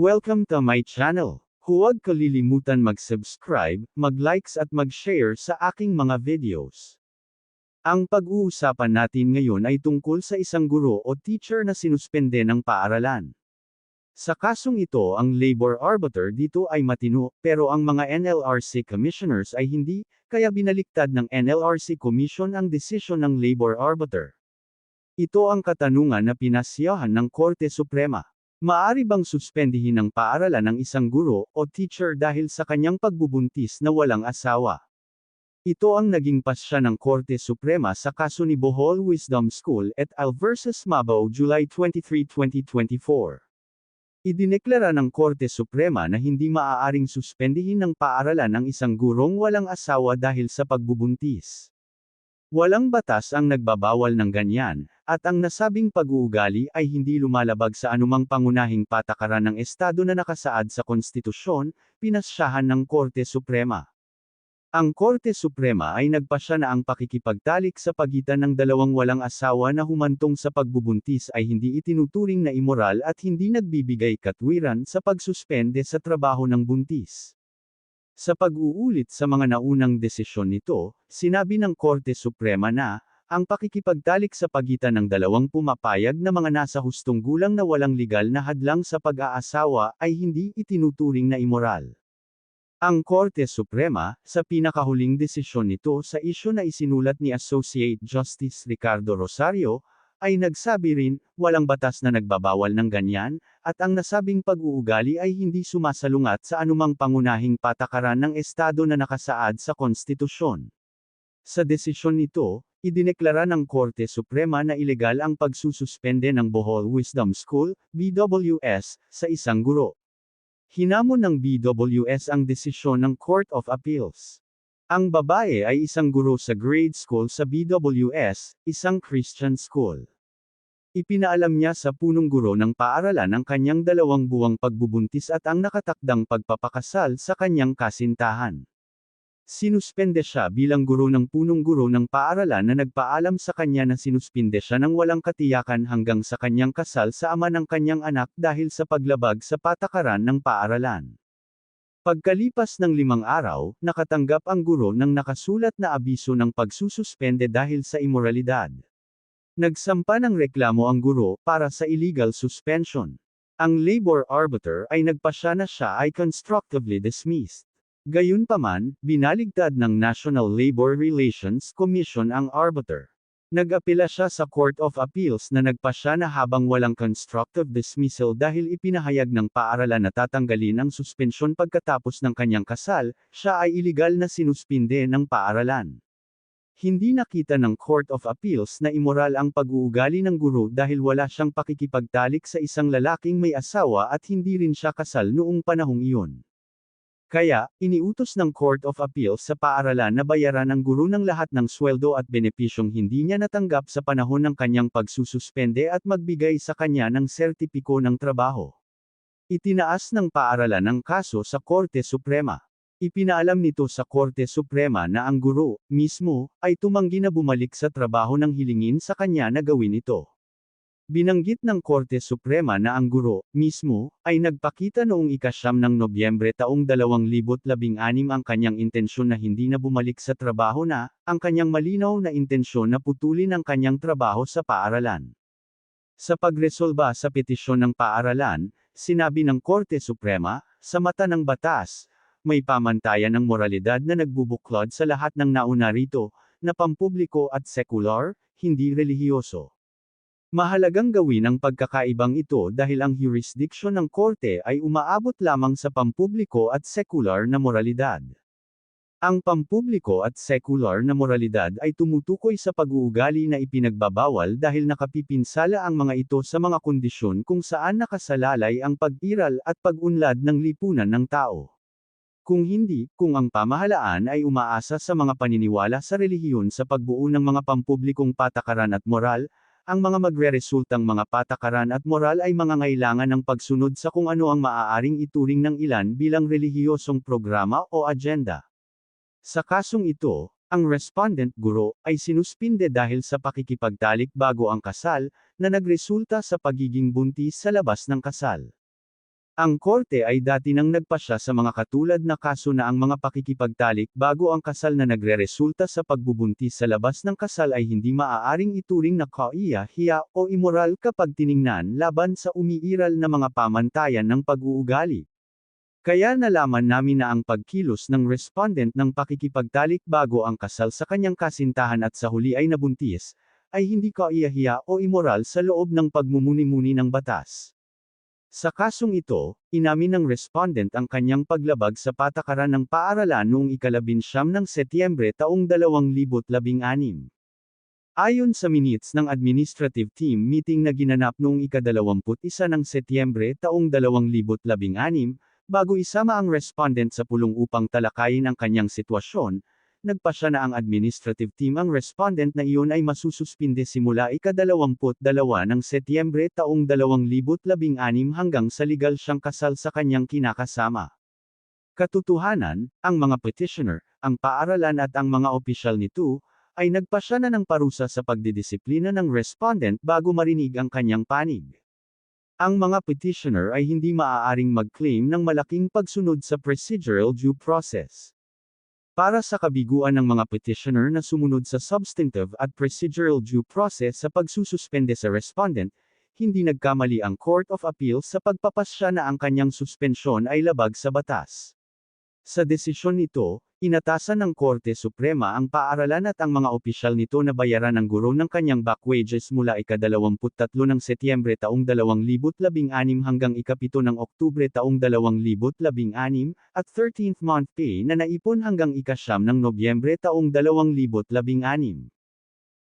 Welcome to my channel. Huwag kalilimutan mag-subscribe, mag-likes at mag-share sa aking mga videos. Ang pag-uusapan natin ngayon ay tungkol sa isang guro o teacher na sinuspende ng paaralan. Sa kasong ito ang labor arbiter dito ay matino, pero ang mga NLRC commissioners ay hindi, kaya binaliktad ng NLRC Commission ang desisyon ng labor arbiter. Ito ang katanungan na pinasyahan ng Korte Suprema. Maari bang suspendihin ng paaralan ng isang guro o teacher dahil sa kanyang pagbubuntis na walang asawa? Ito ang naging pasya ng Korte Suprema sa kaso ni Bohol Wisdom School et al. vs. Mabo July 23, 2024. Idineklara ng Korte Suprema na hindi maaaring suspendihin ng paaralan ang isang gurong walang asawa dahil sa pagbubuntis. Walang batas ang nagbabawal ng ganyan, at ang nasabing pag-uugali ay hindi lumalabag sa anumang pangunahing patakaran ng Estado na nakasaad sa konstitusyon, pinasyahan ng Korte Suprema. Ang Korte Suprema ay nagpasya na ang pakikipagtalik sa pagitan ng dalawang walang asawa na humantong sa pagbubuntis ay hindi itinuturing na imoral at hindi nagbibigay katwiran sa pagsuspende sa trabaho ng buntis. Sa pag-uulit sa mga naunang desisyon nito, sinabi ng Korte Suprema na, ang pakikipagtalik sa pagitan ng dalawang pumapayag na mga nasa hustong gulang na walang legal na hadlang sa pag-aasawa ay hindi itinuturing na imoral. Ang Korte Suprema, sa pinakahuling desisyon nito sa isyu na isinulat ni Associate Justice Ricardo Rosario, ay nagsabi rin, walang batas na nagbabawal ng ganyan, at ang nasabing pag-uugali ay hindi sumasalungat sa anumang pangunahing patakaran ng Estado na nakasaad sa konstitusyon. Sa desisyon nito, idineklara ng Korte Suprema na ilegal ang pagsususpende ng Bohol Wisdom School, BWS, sa isang guro. Hinamon ng BWS ang desisyon ng Court of Appeals. Ang babae ay isang guro sa grade school sa BWS, isang Christian school. Ipinaalam niya sa punong guro ng paaralan ang kanyang dalawang buwang pagbubuntis at ang nakatakdang pagpapakasal sa kanyang kasintahan. Sinuspende siya bilang guro ng punong guro ng paaralan na nagpaalam sa kanya na sinuspinde siya ng walang katiyakan hanggang sa kanyang kasal sa ama ng kanyang anak dahil sa paglabag sa patakaran ng paaralan. Pagkalipas ng limang araw, nakatanggap ang guro ng nakasulat na abiso ng pagsususpende dahil sa imoralidad. Nagsampa ng reklamo ang guro para sa illegal suspension. Ang labor arbiter ay nagpasya na siya ay constructively dismissed. Gayunpaman, binaligtad ng National Labor Relations Commission ang arbiter. Nag-apela siya sa Court of Appeals na nagpasya na habang walang constructive dismissal dahil ipinahayag ng paaralan na tatanggalin ang suspensyon pagkatapos ng kanyang kasal, siya ay iligal na sinuspinde ng paaralan. Hindi nakita ng Court of Appeals na imoral ang pag-uugali ng guro dahil wala siyang pakikipagtalik sa isang lalaking may asawa at hindi rin siya kasal noong panahong iyon. Kaya, iniutos ng Court of Appeals sa paaralan na bayaran ang guro ng lahat ng sweldo at benepisyong hindi niya natanggap sa panahon ng kanyang pagsususpende at magbigay sa kanya ng sertipiko ng trabaho. Itinaas ng paaralan ang kaso sa Korte Suprema. Ipinaalam nito sa Korte Suprema na ang guro, mismo, ay tumanggi na bumalik sa trabaho ng hilingin sa kanya na gawin ito. Binanggit ng Korte Suprema na ang guro, mismo, ay nagpakita noong ikasyam ng Nobyembre taong 2016 ang kanyang intensyon na hindi na bumalik sa trabaho na, ang kanyang malinaw na intensyon na putulin ang kanyang trabaho sa paaralan. Sa pagresolba sa petisyon ng paaralan, sinabi ng Korte Suprema, sa mata ng batas, may pamantayan ng moralidad na nagbubuklod sa lahat ng nauna rito, na pampubliko at sekular, hindi relihiyoso. Mahalagang gawin ang pagkakaibang ito dahil ang jurisdiction ng korte ay umaabot lamang sa pampubliko at sekular na moralidad. Ang pampubliko at sekular na moralidad ay tumutukoy sa pag-uugali na ipinagbabawal dahil nakapipinsala ang mga ito sa mga kondisyon kung saan nakasalalay ang pag-iral at pag-unlad ng lipunan ng tao. Kung hindi, kung ang pamahalaan ay umaasa sa mga paniniwala sa relihiyon sa pagbuo ng mga pampublikong patakaran at moral, ang mga magre-resultang mga patakaran at moral ay mga ngailangan ng pagsunod sa kung ano ang maaaring ituring ng ilan bilang relihiyosong programa o agenda. Sa kasong ito, ang respondent guro ay sinuspinde dahil sa pakikipagtalik bago ang kasal, na nagresulta sa pagiging buntis sa labas ng kasal. Ang korte ay dati nang nagpasya sa mga katulad na kaso na ang mga pakikipagtalik bago ang kasal na nagreresulta sa pagbubuntis sa labas ng kasal ay hindi maaaring ituring na kaiya-hiya o immoral kapag tiningnan laban sa umiiral na mga pamantayan ng pag-uugali. Kaya nalaman namin na ang pagkilos ng respondent ng pakikipagtalik bago ang kasal sa kanyang kasintahan at sa huli ay nabuntis, ay hindi kaiya-hiya o immoral sa loob ng pagmumuni-muni ng batas. Sa kasong ito, inamin ng respondent ang kanyang paglabag sa patakaran ng paaralan noong ikalabinsyam ng Setyembre taong 2016. Ayon sa minutes ng administrative team meeting na ginanap noong ikadalawamput-isa ng Setyembre taong 2016, bago isama ang respondent sa pulong upang talakayin ang kanyang sitwasyon, nagpasya na ang administrative team ang respondent na iyon ay masususpinde simula ikadalawamput dalawa ng Setyembre taong 2016 hanggang sa legal siyang kasal sa kanyang kinakasama. Katotohanan, ang mga petitioner, ang paaralan at ang mga opisyal nito, ay nagpasya na ng parusa sa pagdidisiplina ng respondent bago marinig ang kanyang panig. Ang mga petitioner ay hindi maaaring mag-claim ng malaking pagsunod sa procedural due process. Para sa kabiguan ng mga petitioner na sumunod sa substantive at procedural due process sa pagsususpende sa respondent, hindi nagkamali ang Court of Appeal sa pagpapasya na ang kanyang suspensyon ay labag sa batas. Sa desisyon nito, inatasan ng Korte Suprema ang paaralan at ang mga opisyal nito na bayaran ang guro ng kanyang back wages mula ika-23 ng Setyembre taong 2016 hanggang ikapito ng Oktubre taong 2016 at 13th month pay na naipon hanggang ikasyam ng Nobyembre taong 2016.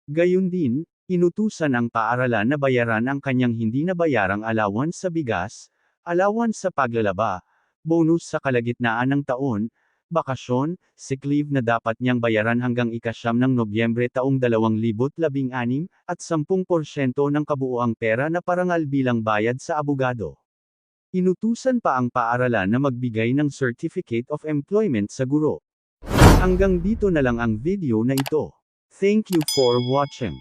Gayun din, inutusan ang paaralan na bayaran ang kanyang hindi nabayarang allowance sa bigas, allowance sa paglalaba, bonus sa kalagitnaan ng taon, bakasyon, sick leave na dapat niyang bayaran hanggang ikasyam ng Nobyembre taong 2016 at 10% ng kabuoang pera na parangal bilang bayad sa abogado. Inutusan pa ang paaralan na magbigay ng Certificate of Employment sa guro. Hanggang dito na lang ang video na ito. Thank you for watching.